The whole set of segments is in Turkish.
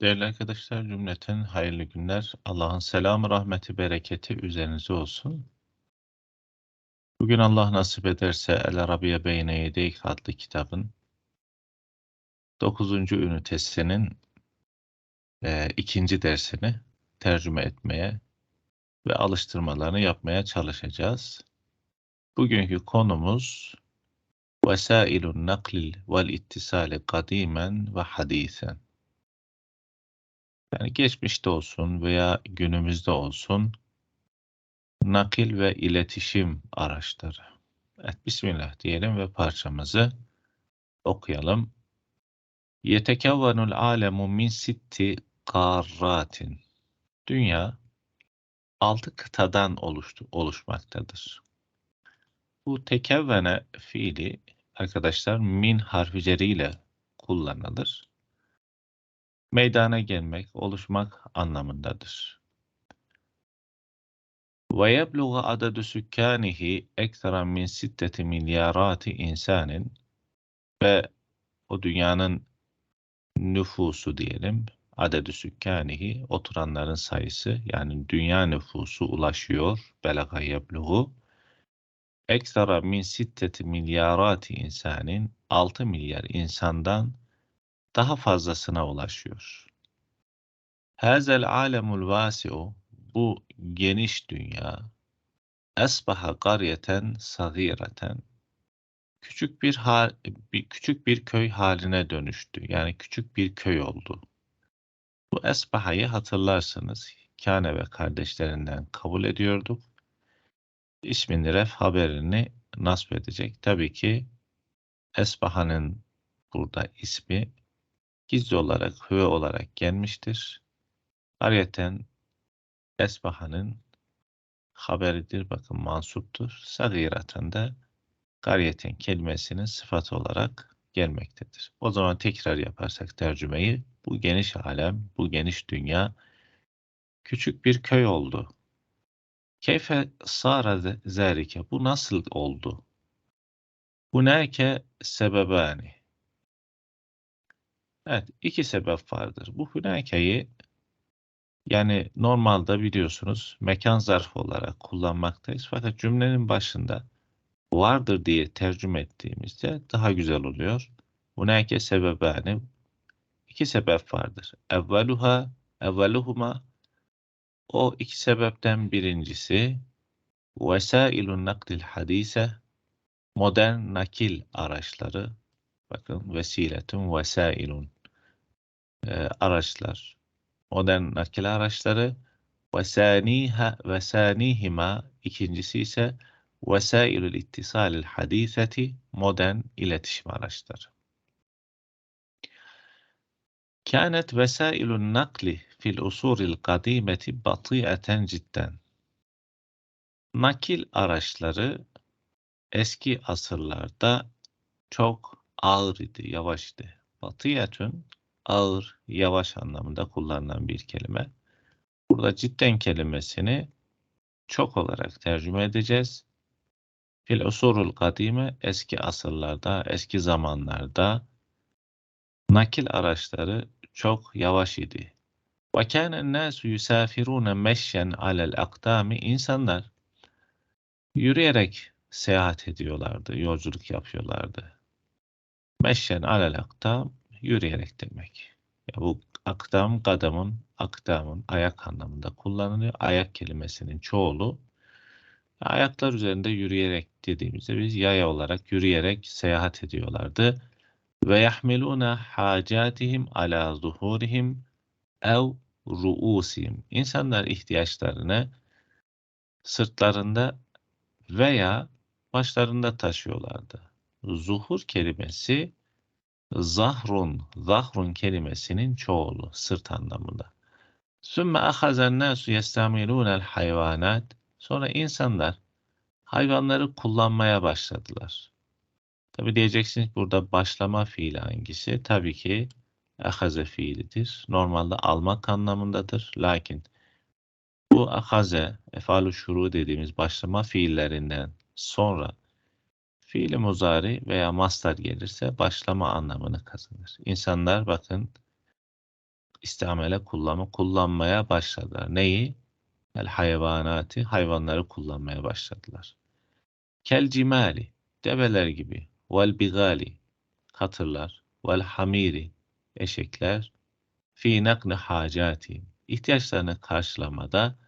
Değerli arkadaşlar, cümleten hayırlı günler. Allah'ın selamı, rahmeti, bereketi üzerinize olsun. Bugün Allah nasip ederse El Arabiye Beyne Yedeyk adlı kitabın 9. ünitesinin e, ikinci dersini tercüme etmeye ve alıştırmalarını yapmaya çalışacağız. Bugünkü konumuz Vesailun naklil vel ittisali kadimen ve hadisen. Yani geçmişte olsun veya günümüzde olsun nakil ve iletişim araçları. Evet, Bismillah diyelim ve parçamızı okuyalım. Yetekevvenul alemu min sitti karratin. Dünya altı kıtadan oluştu, oluşmaktadır. Bu tekevvene fiili arkadaşlar min harficeriyle kullanılır. Meydana gelmek, oluşmak anlamındadır. Ve yebluğu adadu sükkanihi ekstra min sitteti milyarati insanın ve o dünyanın nüfusu diyelim, adedü sükkanihi oturanların sayısı yani dünya nüfusu ulaşıyor belaga yebluğu ekstra min sitteti milyarati insanın 6 milyar insandan daha fazlasına ulaşıyor. Hazel alemul vasi'u bu geniş dünya esbaha qaryeten sagireten küçük bir hal, bir küçük bir köy haline dönüştü. Yani küçük bir köy oldu. Bu esbahayı hatırlarsınız. Kane ve kardeşlerinden kabul ediyorduk. İsmini ref haberini nasip edecek. Tabii ki Esbaha'nın burada ismi gizli olarak hüve olarak gelmiştir. Ayrıca Esbaha'nın haberidir. Bakın mansuptur. Sagiraten de gariyeten kelimesinin sıfatı olarak gelmektedir. O zaman tekrar yaparsak tercümeyi bu geniş alem, bu geniş dünya küçük bir köy oldu. Keyfe sara zerike bu nasıl oldu? Hunake sebebani Evet, iki sebep vardır. Bu hunakeyi yani normalde biliyorsunuz mekan zarfı olarak kullanmaktayız. Fakat cümlenin başında vardır diye tercüme ettiğimizde daha güzel oluyor. Hunake sebebani iki sebep vardır. Evveluha, evveluhuma o iki sebepten birincisi vesailun naklil hadise modern nakil araçları bakın vesiletun vesailun e, araçlar, modern nakil araçları ve saniha ve sanihima ikincisi ise vesailül ittisalil hadiseti modern iletişim araçları. كانت وسائل النقل في الأصول القديمة بطيئة cidden. Nakil araçları eski asırlarda çok ağır idi, yavaş idi. Batiyetün ağır, yavaş anlamında kullanılan bir kelime. Burada cidden kelimesini çok olarak tercüme edeceğiz. Fil usurul kadime eski asırlarda, eski zamanlarda nakil araçları çok yavaş idi. Ve kânen nâsu yusâfirûne meşyen alel akdami insanlar yürüyerek seyahat ediyorlardı, yolculuk yapıyorlardı. Meşyen alel akdam yürüyerek demek. Ya bu akdam, kadamın, akdamın ayak anlamında kullanılıyor. Ayak kelimesinin çoğulu ayaklar üzerinde yürüyerek dediğimizde biz yaya olarak yürüyerek seyahat ediyorlardı. Ve yahmiluna hacatihim ala zuhurihim ev ruusihim. İnsanlar ihtiyaçlarını sırtlarında veya başlarında taşıyorlardı. Zuhur kelimesi Zahrun, zahrun kelimesinin çoğulu, sırt anlamında. Sümme ahazen nasu yestamilûnel hayvanat. Sonra insanlar hayvanları kullanmaya başladılar. Tabi diyeceksiniz burada başlama fiili hangisi? Tabii ki ahaze fiilidir. Normalde almak anlamındadır. Lakin bu ahaze, efalu şuru dediğimiz başlama fiillerinden sonra Fiili muzari veya mastar gelirse başlama anlamını kazanır. İnsanlar bakın istamele kullanma, kullanmaya başladılar. Neyi? El hayvanatı, hayvanları kullanmaya başladılar. Kel cimali, develer gibi. Vel bigali, katırlar. Vel hamiri, eşekler. Fi nakni hacati, ihtiyaçlarını karşılamada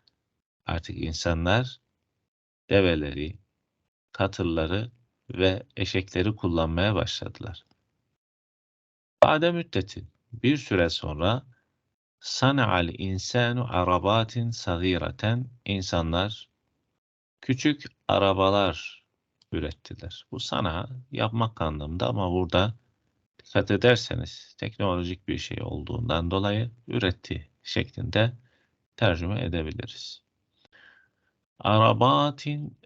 artık insanlar develeri, katırları ve eşekleri kullanmaya başladılar. Bade müddetin bir süre sonra sana'al insanu arabatin sagireten insanlar küçük arabalar ürettiler. Bu sana yapmak anlamında ama burada dikkat ederseniz teknolojik bir şey olduğundan dolayı üretti şeklinde tercüme edebiliriz. Arabatin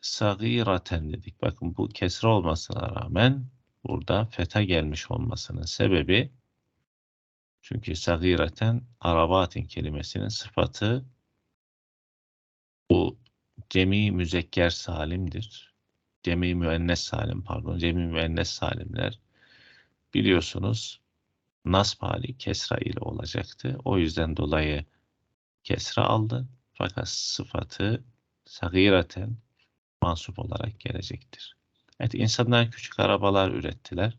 sagiraten dedik. Bakın bu kesre olmasına rağmen burada feta gelmiş olmasının sebebi çünkü sagiraten arabatin kelimesinin sıfatı bu cemi müzekker salimdir. Cemi müennes salim pardon. Cemi müennes salimler biliyorsunuz nasb hali kesra ile olacaktı. O yüzden dolayı kesra aldı. Fakat sıfatı sagiraten mansup olarak gelecektir. Evet insanlar küçük arabalar ürettiler.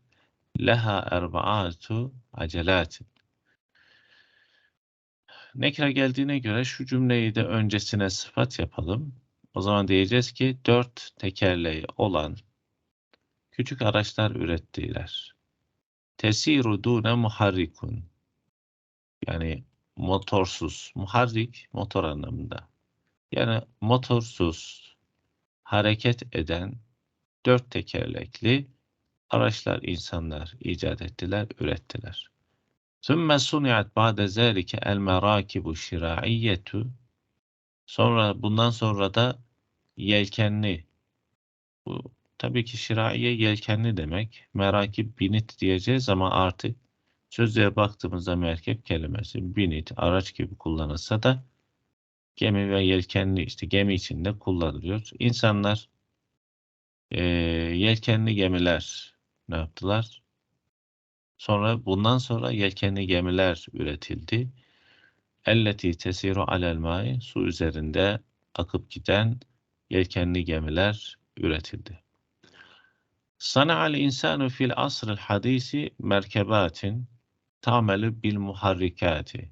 Leha erbaatu acelatin. Nekra geldiğine göre şu cümleyi de öncesine sıfat yapalım. O zaman diyeceğiz ki dört tekerleği olan küçük araçlar ürettiler. Tesiru dune muharrikun. Yani motorsuz. Muharrik motor anlamında. Yani motorsuz hareket eden dört tekerlekli araçlar insanlar icat ettiler, ürettiler. ثُمَّ سُنِعَتْ بَعْدَ ذَٰلِكَ الْمَرَاكِبُ شِرَعِيَّةُ Sonra bundan sonra da yelkenli bu tabii ki şiraiye yelkenli demek. Merakip binit diyeceğiz ama artık sözlüğe baktığımızda merkep kelimesi binit araç gibi kullanılsa da gemi ve yelkenli işte gemi içinde kullanılıyor. İnsanlar e, yelkenli gemiler ne yaptılar? Sonra bundan sonra yelkenli gemiler üretildi. Elleti tesiru alel mai su üzerinde akıp giden yelkenli gemiler üretildi. Sana'al insanu fil asril hadisi merkebatin tamelu bil muharrikati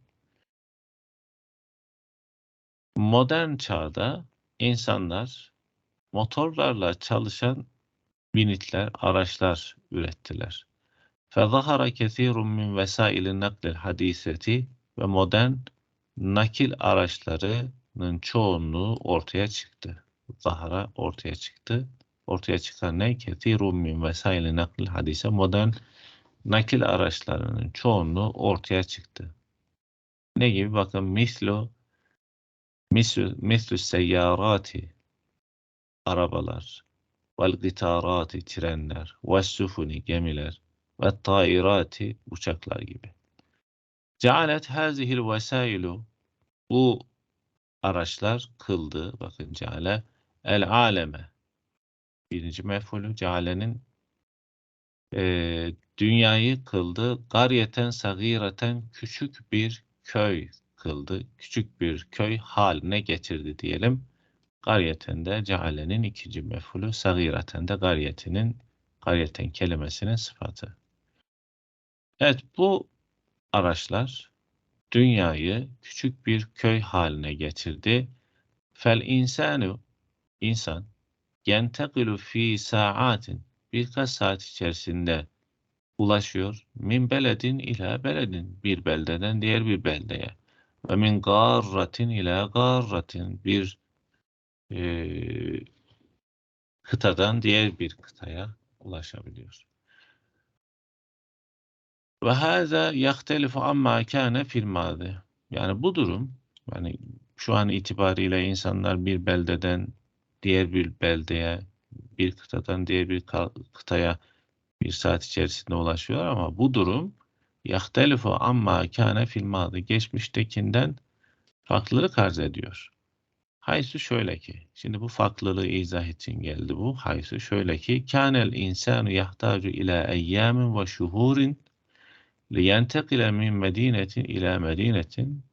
Modern çağda insanlar motorlarla çalışan binitler, araçlar ürettiler. فَظَهَرَ كَثِيرٌ مِنْ وَسَائِلِ النَّقْلِ الْحَد۪يسَةِ ve modern nakil araçlarının çoğunluğu ortaya çıktı. Zahara ortaya çıktı. Ortaya çıkan ne? Kethirun min vesaili naklil hadise modern nakil araçlarının çoğunluğu ortaya çıktı. Ne gibi? Bakın mislo mislü, seyyarati arabalar vel gitarati trenler ve sufuni gemiler ve tairati uçaklar gibi. Cealet hazihil vesailu bu araçlar kıldı. Bakın ceale el aleme birinci mefulü cealenin e, dünyayı kıldı. Garyeten sagireten küçük bir köy kıldı. Küçük bir köy haline getirdi diyelim. Garyeten de cealenin ikinci mefulü, sagireten de garyetinin, garyeten kelimesinin sıfatı. Evet bu araçlar dünyayı küçük bir köy haline getirdi. Fel insanu insan yentekilu fi saatin birkaç saat içerisinde ulaşıyor. Min beledin ila beledin bir beldeden diğer bir beldeye. Ve min garratin ila garratin bir e, kıtadan diğer bir kıtaya ulaşabiliyor. Ve hâzâ yahtelifu amma kâne fil mâzi. Yani bu durum, yani şu an itibariyle insanlar bir beldeden diğer bir beldeye, bir kıtadan diğer bir kıtaya bir saat içerisinde ulaşıyor ama bu durum yahtelifu amma kâne fil mâzi. Geçmiştekinden farklılık arz ediyor. Haysu şöyle ki, şimdi bu farklılığı izah için geldi bu. Haysu şöyle ki, kânel insanu yahtacu ila eyyamin ve şuhurin liyentekile min medinetin ila medinetin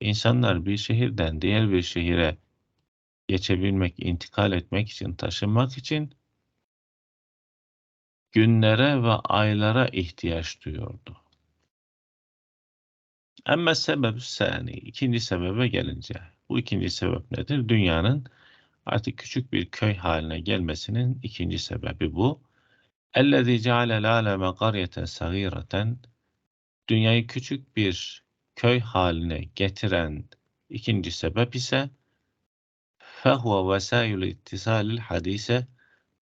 insanlar bir şehirden diğer bir şehire geçebilmek, intikal etmek için, taşınmak için günlere ve aylara ihtiyaç duyuyordu. Ama sebep sani, ikinci sebebe gelince, bu ikinci sebep nedir? Dünyanın artık küçük bir köy haline gelmesinin ikinci sebebi bu. اَلَّذ۪ي جَعَلَ الْعَالَمَ قَرْيَةً صَغ۪يرَةً Dünyayı küçük bir köy haline getiren ikinci sebep ise فَهُوَ وَسَائِلُ اِتِّسَالِ الْحَد۪يسَ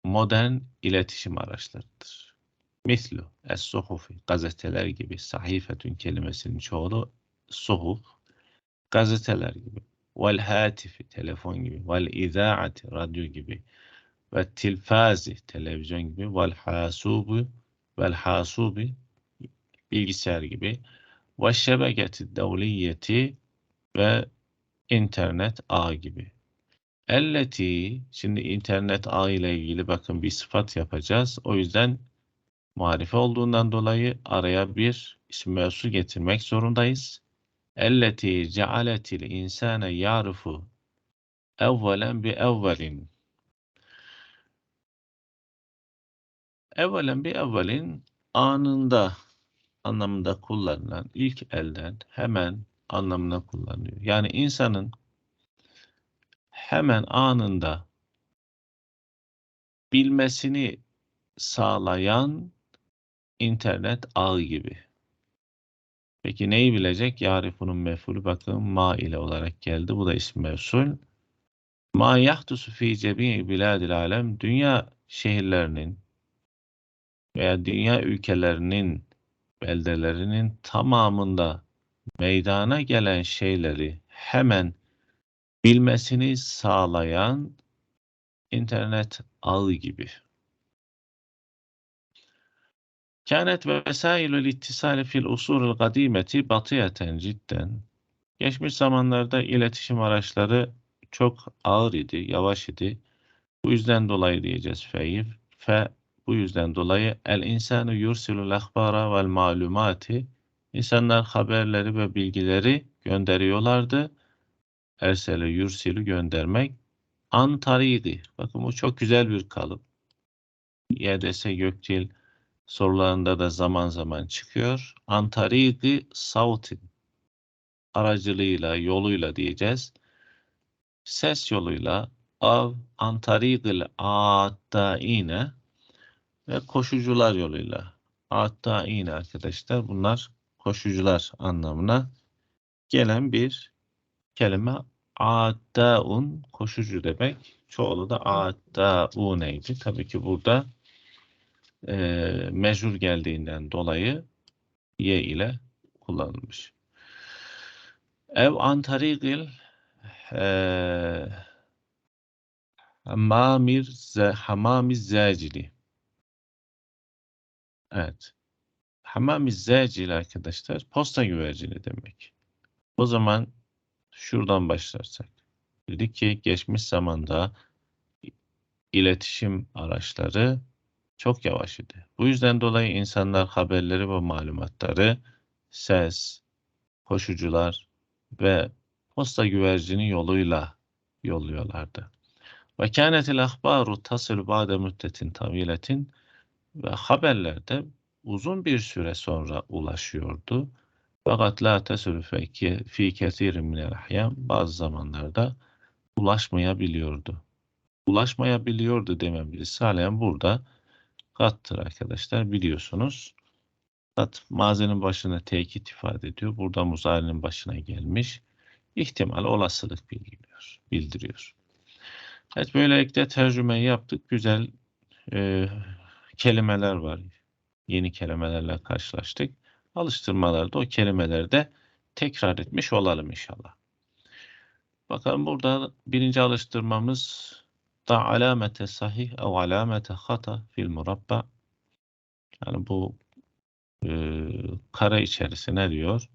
Modern iletişim araçlarıdır. Mislu, es-suhufi, gazeteler gibi, sahifetün kelimesinin çoğulu suhuf, gazeteler gibi, vel hatifi, telefon gibi, vel izaati, radyo gibi, ve tilfazi, televizyon gibi, vel hasubu, vel hasubi, bilgisayar gibi, ve şebeketi devliyeti ve internet ağ gibi. Elleti, şimdi internet ağ ile ilgili bakın bir sıfat yapacağız. O yüzden marife olduğundan dolayı araya bir isim mevzu getirmek zorundayız. Elleti cealetil insane yarifu evvelen bi evvelin. Evvelen bir evvelin anında anlamında kullanılan ilk elden hemen anlamına kullanılıyor. Yani insanın hemen anında bilmesini sağlayan internet ağı gibi. Peki neyi bilecek? Yarifunun mefulü bakın ma ile olarak geldi. Bu da isim mevsul. Ma yahdusu fi cebi biladil alem. Dünya şehirlerinin veya dünya ülkelerinin beldelerinin tamamında meydana gelen şeyleri hemen bilmesini sağlayan internet ağı gibi. Kânet vesailül ittisali fil usurul kadimeti batiyeten cidden. Geçmiş zamanlarda iletişim araçları çok ağır idi, yavaş idi. Bu yüzden dolayı diyeceğiz feyif. Fe bu yüzden dolayı el insanu yursilul ahbara vel malumati insanlar haberleri ve bilgileri gönderiyorlardı. Ersele yursilu göndermek antaridi. Bakın bu çok güzel bir kalıp. YDS Gökçil sorularında da zaman zaman çıkıyor. Antaridi sautin aracılığıyla, yoluyla diyeceğiz. Ses yoluyla av antarigil attaine ve koşucular yoluyla. Attaine arkadaşlar bunlar koşucular anlamına gelen bir kelime Addaun koşucu demek. Çoğulu da addauneydi. Tabii ki burada e, mecrur geldiğinden dolayı ye ile kullanılmış. Ev antarigil e, hamamir ze, hamamiz zacili. Evet. Hamamiz zacili arkadaşlar posta güvercini demek. O zaman şuradan başlarsak. Dedik ki geçmiş zamanda iletişim araçları çok yavaş idi. Bu yüzden dolayı insanlar haberleri ve malumatları ses, koşucular ve posta güvercini yoluyla yolluyorlardı. Ve kânetil ahbaru tasıl ba'de müddetin taviletin ve haberlerde uzun bir süre sonra ulaşıyordu. Fakat la tesülü fi kesirin minel ahyan bazı zamanlarda ulaşmayabiliyordu. Ulaşmayabiliyordu dememizi sağlayan burada kattır arkadaşlar biliyorsunuz. Kat mazenin başına tekit ifade ediyor. Burada muzarinin başına gelmiş. İhtimal olasılık bildiriyor. bildiriyor. Evet böylelikle tercümeyi yaptık. Güzel e, kelimeler var. Yeni kelimelerle karşılaştık alıştırmalarda o kelimeleri de tekrar etmiş olalım inşallah. Bakalım burada birinci alıştırmamız da alamete sahih ev alamete hata fil murabba. Yani bu e, kare içerisine diyor.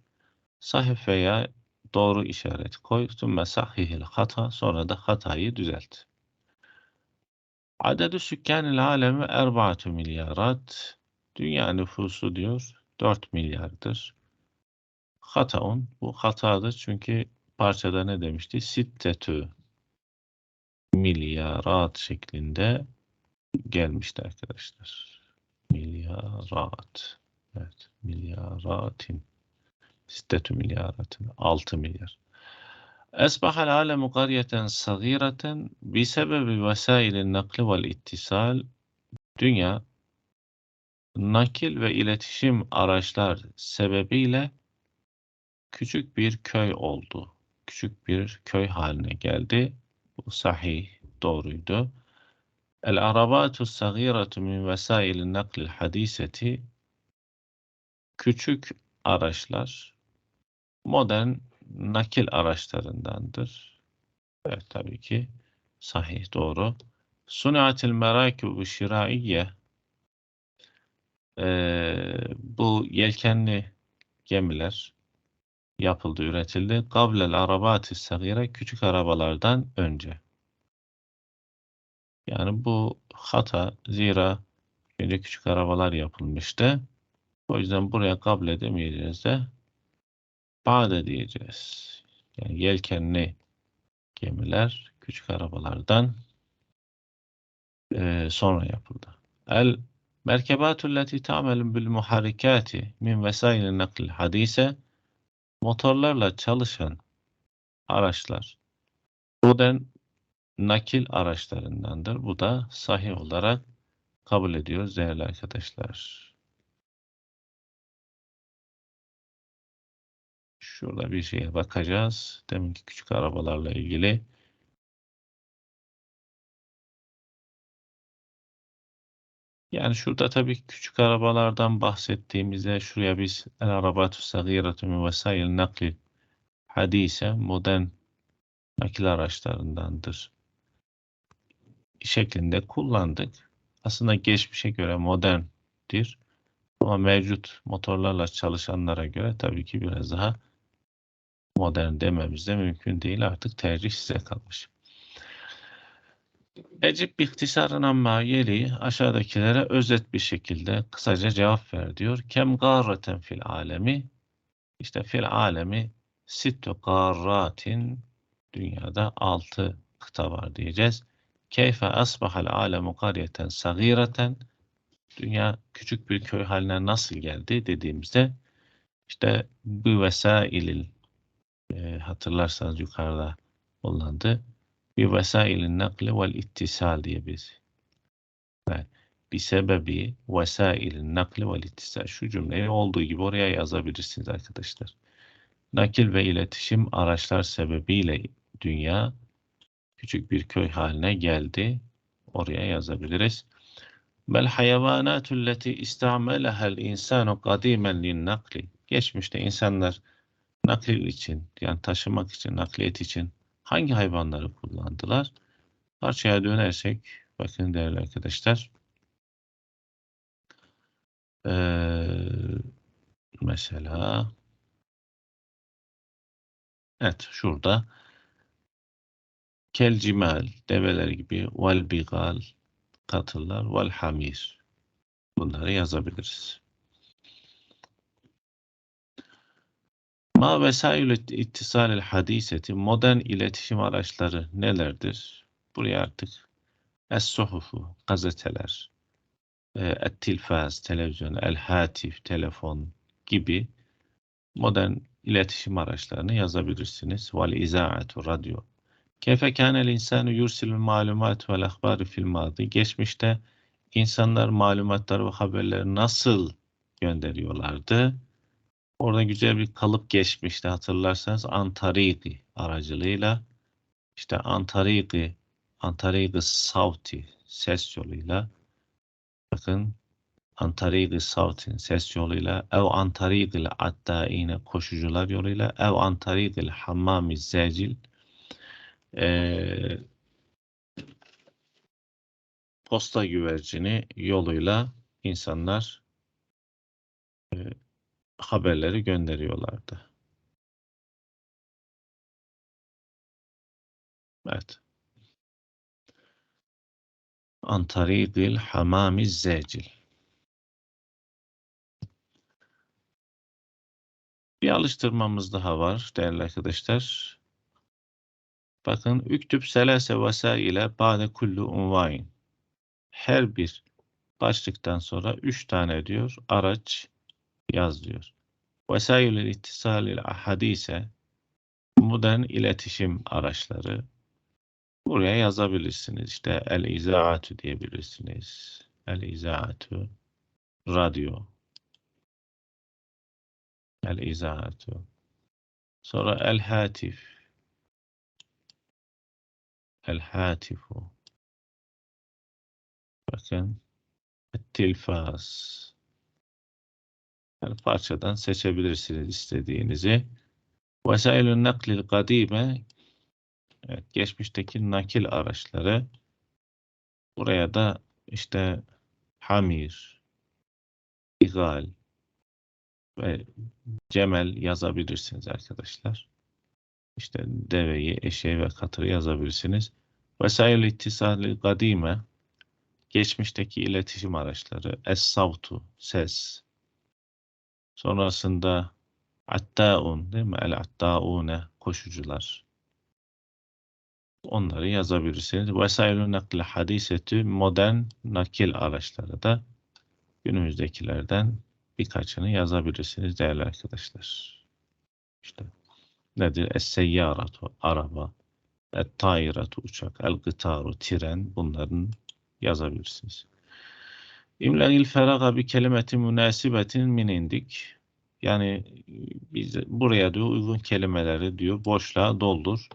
Sahih veya doğru işaret koy. Sümme sahihil hata. Sonra da hatayı düzelt. Adedü sükkanil alemi erbaatü milyarat. Dünya nüfusu diyor 4 milyardır. Hataun bu hatadır çünkü parçada ne demişti? Sittetü milyarat şeklinde gelmişti arkadaşlar. Milyarat. Evet, milyaratin. Sittetü milyaratin. 6 milyar. أصبح العالم قرية صغيرة بسبب وسائل النقل والاتصال Dünya nakil ve iletişim araçlar sebebiyle küçük bir köy oldu. Küçük bir köy haline geldi. Bu sahih, doğruydu. El arabatu sagiratu min vesailin naklil hadiseti küçük araçlar modern nakil araçlarındandır. Evet tabii ki sahih doğru. Sunatil merakibu şiraiye ee, bu yelkenli gemiler yapıldı, üretildi. Kablel arabati sagire küçük arabalardan önce. Yani bu hata zira önce küçük arabalar yapılmıştı. O yüzden buraya kable demeyeceğiz de bade diyeceğiz. Yani yelkenli gemiler küçük arabalardan e, sonra yapıldı. El merkebatu leti ta'melu bil muharrikati min vesailin nakl hadise motorlarla çalışan araçlar modern nakil araçlarındandır. Bu da sahih olarak kabul ediyoruz değerli arkadaşlar. Şurada bir şeye bakacağız. Deminki küçük arabalarla ilgili. Yani şurada tabii küçük arabalardan bahsettiğimizde şuraya biz el arabatu sagiratu min vesail nakli hadise modern nakil araçlarındandır şeklinde kullandık. Aslında geçmişe göre moderndir. Ama mevcut motorlarla çalışanlara göre tabii ki biraz daha modern dememiz de mümkün değil. Artık tercih size kalmış. Ecib ihtisarın amma yeli aşağıdakilere özet bir şekilde kısaca cevap ver diyor. Kem garreten fil alemi işte fil alemi sittu garratin dünyada altı kıta var diyeceğiz. Keyfe asbahal alemu kariyeten sagireten dünya küçük bir köy haline nasıl geldi dediğimizde işte bu vesailil e, hatırlarsanız yukarıda kullandı. Bir vesailin nakli vel ittisal diye biz. Evet. Bir sebebi vesailin nakli vel ittisal. Şu cümleyi olduğu gibi oraya yazabilirsiniz arkadaşlar. Nakil ve iletişim araçlar sebebiyle dünya küçük bir köy haline geldi. Oraya yazabiliriz. Mel hayvanatu leti istameleha insanu kadimen lin nakli. Geçmişte insanlar nakil için yani taşımak için, nakliyet için hangi hayvanları kullandılar? Parçaya dönersek bakın değerli arkadaşlar. Ee, mesela evet şurada kel cimal develer gibi vel bigal katırlar vel bunları yazabiliriz. Ma vesailü ittisalil hadiseti modern iletişim araçları nelerdir? Buraya artık es-suhufu, gazeteler, e, et-tilfaz, televizyon, el-hatif, telefon gibi modern iletişim araçlarını yazabilirsiniz. Vel izaatu, radyo. Keyfe kânel insanu yursilul malumat vel ahbari fil madi. Geçmişte insanlar malumatları ve haberleri nasıl gönderiyorlardı? Orada güzel bir kalıp geçmişti hatırlarsanız. Antariki aracılığıyla işte Antariki Antariki Savti ses yoluyla bakın Antariki Savti'nin ses yoluyla ev Antariki hatta yine koşucular yoluyla ev Antariki Hammami Zecil e, posta güvercini yoluyla insanlar e, haberleri gönderiyorlardı. Evet. Antarigil hamamiz zecil. Bir alıştırmamız daha var değerli arkadaşlar. Bakın üktüb selase vesaile ba'de kullu unvain. Her bir başlıktan sonra üç tane diyor araç yaz diyor. Vesailül ittisalil ahadise modern iletişim araçları. Buraya yazabilirsiniz. İşte el-izaatü diyebilirsiniz. El-izaatü radyo. El-izaatü. Sonra el-hatif. El-hatifu. Bakın. Tilfas. Yani parçadan seçebilirsiniz istediğinizi. Vesailün naklil kadime evet, geçmişteki nakil araçları. Buraya da işte hamir, igal ve cemel yazabilirsiniz arkadaşlar. İşte deveyi, eşeği ve katırı yazabilirsiniz. Vesail ittisali kadime geçmişteki iletişim araçları. Es-savtu, ses. Sonrasında attaun değil mi? El-attaune, koşucular. Onları yazabilirsiniz. Vesailü nakli hadisetü modern nakil araçları da günümüzdekilerden birkaçını yazabilirsiniz değerli arkadaşlar. İşte nedir? Es-seyyaratu, araba, et-tairatu, uçak, el-gıtaru, tren bunların yazabilirsiniz. İmla'il feraga bir kelimeti münasibetin min indik. Yani biz buraya diyor uygun kelimeleri diyor boşluğa doldur.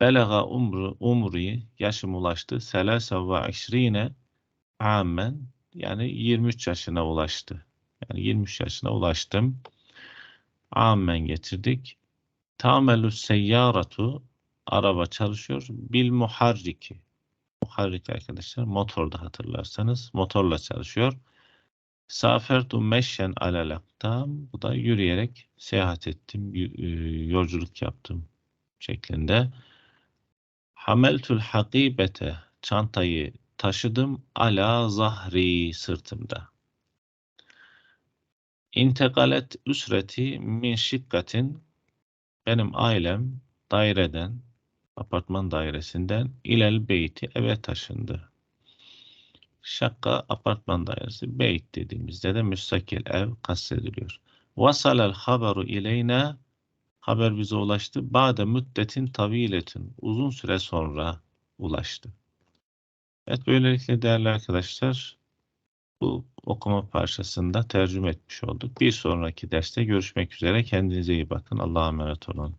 Belaga umru umri yaşım ulaştı. Selase ve işrine amen yani 23 yaşına ulaştı. Yani 23 yaşına ulaştım. Amen getirdik. Tamelü seyyaratu araba çalışıyor. Bil muharriki muharrik arkadaşlar. Motorda hatırlarsanız motorla çalışıyor. Safertu meşyen alalaktam. Bu da yürüyerek seyahat ettim, e, yolculuk yaptım şeklinde. Hameltul hakibete çantayı taşıdım ala zahri sırtımda. İntekalet üsreti min şikkatin benim ailem daireden apartman dairesinden ilel beyti eve taşındı. Şakka apartman dairesi beyt dediğimizde de müstakil ev kastediliyor. Vasalel haberu ileyne haber bize ulaştı. Bade müddetin taviletin uzun süre sonra ulaştı. Evet böylelikle değerli arkadaşlar bu okuma parçasında tercüme etmiş olduk. Bir sonraki derste görüşmek üzere. Kendinize iyi bakın. Allah'a emanet olun.